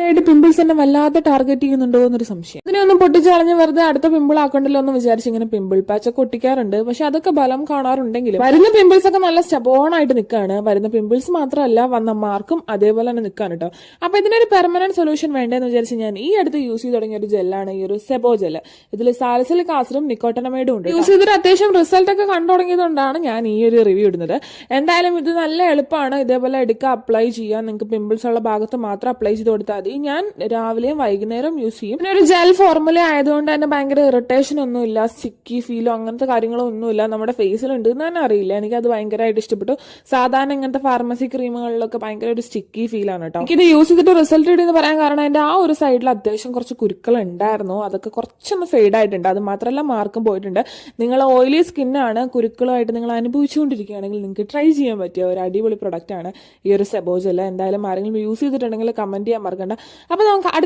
ഇതിനായിട്ട് പിമ്പിൾസ് എന്നെ വല്ലാതെ ടാർഗറ്റ് ചെയ്യുന്നുണ്ടോ എന്നൊരു സംശയം. ഇതിനെ ഒന്നും പൊട്ടിച്ചളഞ്ഞ് വെറുതെ അടുത്ത പിമ്പിൾ ആക്കണ്ടല്ലോ എന്ന് വിചാരിച്ച് ഇങ്ങനെ പിമ്പിൾ പാച്ച് ഒക്കെ ഒട്ടിക്കാറുണ്ട്. പക്ഷെ അതൊക്കെ ബലം കാണാറുണ്ടെങ്കിലും വരുന്ന പിമ്പിൾസ് ഒക്കെ നല്ല സ്റ്റബോൺ ആയിട്ട് നിൽക്കുകയാണ് വരുന്ന പിമ്പിൾസ് മാത്രമല്ല വന്ന മാർക്കും അതേപോലെ തന്നെ നിൽക്കാൻ കേട്ടോ അപ്പൊ ഇതിനൊരു പെർമനന്റ് സൊല്യൂഷൻ വേണ്ടെന്ന് വിചാരിച്ച് ഞാൻ ഈ അടുത്ത് യൂസ് ചെയ്ത് തുടങ്ങിയ ഒരു ജെല്ലാണ് ഈ ഒരു സെബോ ജെൽ ഇതിൽ സാലിസിലിക് ആസിഡും നിക്കോട്ടനമൈഡും ഉണ്ട് യൂസ് ചെയ്തൊരു അത്യാവശ്യം റിസൾട്ട് ഒക്കെ കണ്ടു തുടങ്ങിയതുകൊണ്ടാണ് ഞാൻ ഈ ഒരു റിവ്യൂ ഇടുന്നത്. എന്തായാലും ഇത് നല്ല എളുപ്പമാണ്. ഇതേപോലെ എടുക്കുക അപ്ലൈ ചെയ്യുക. നിങ്ങൾക്ക് പിമ്പിൾസ് ഉള്ള ഭാഗത്ത് മാത്രം അപ്ലൈ ചെയ്ത് കൊടുത്താൽ മതി. ഞാൻ രാവിലെയും വൈകുന്നേരം യൂസ് ചെയ്യും. പിന്നെ ഒരു ജെൽ ഫോർമുല ആയതുകൊണ്ട് തന്നെ ഭയങ്കര ഇറിറ്റേഷൻ ഒന്നുമില്ല സ്റ്റിക്കി ഫീലോ അങ്ങനത്തെ കാര്യങ്ങളോ ഒന്നുമില്ല. നമ്മുടെ ഫേസിലുണ്ട് എന്ന് തന്നെ അറിയില്ല. എനിക്ക് അത് ഭയങ്കരമായിട്ട് ഇഷ്ടപ്പെട്ടു. സാധാരണ ഇങ്ങനത്തെ ഫാർമസി ക്രീമുകളിലൊക്കെ ഭയങ്കര ഒരു സ്റ്റിക്കി ഫീലാണ് കേട്ടോ എനിക്കിത് യൂസ് ചെയ്തിട്ട് റിസൾട്ട് കിട്ടിയെന്ന് പറയാൻ കാരണം എന്റെ ആ ഒരു സൈഡിൽ അത്യാവശ്യം കുറച്ച് കുരുക്കൾ ഉണ്ടായിരുന്നു. അതൊക്കെ കുറച്ചൊന്ന് ഫെയ്ഡ് ആയിട്ടുണ്ട്. അത് മാത്രമല്ല മാർക്കും പോയിട്ടുണ്ട്. നിങ്ങൾ ഓയിലി സ്കിന്നാണ് കുരുക്കളുമായിട്ട് നിങ്ങൾ അനുഭവിച്ചുകൊണ്ടിരിക്കുകയാണെങ്കിൽ നിങ്ങൾക്ക് ട്രൈ ചെയ്യാൻ പറ്റിയ ഒരു അടിപൊളി പ്രൊഡക്റ്റ് ആണ് ഈ ഒരു സെബോജല്ല എന്തായാലും ആരെങ്കിലും യൂസ് ചെയ്തിട്ടുണ്ടെങ്കിൽ കമന്റ് ചെയ്യാൻ മറക്കണ്ട. അപ്പോൾ നമുക്ക് അടുത്ത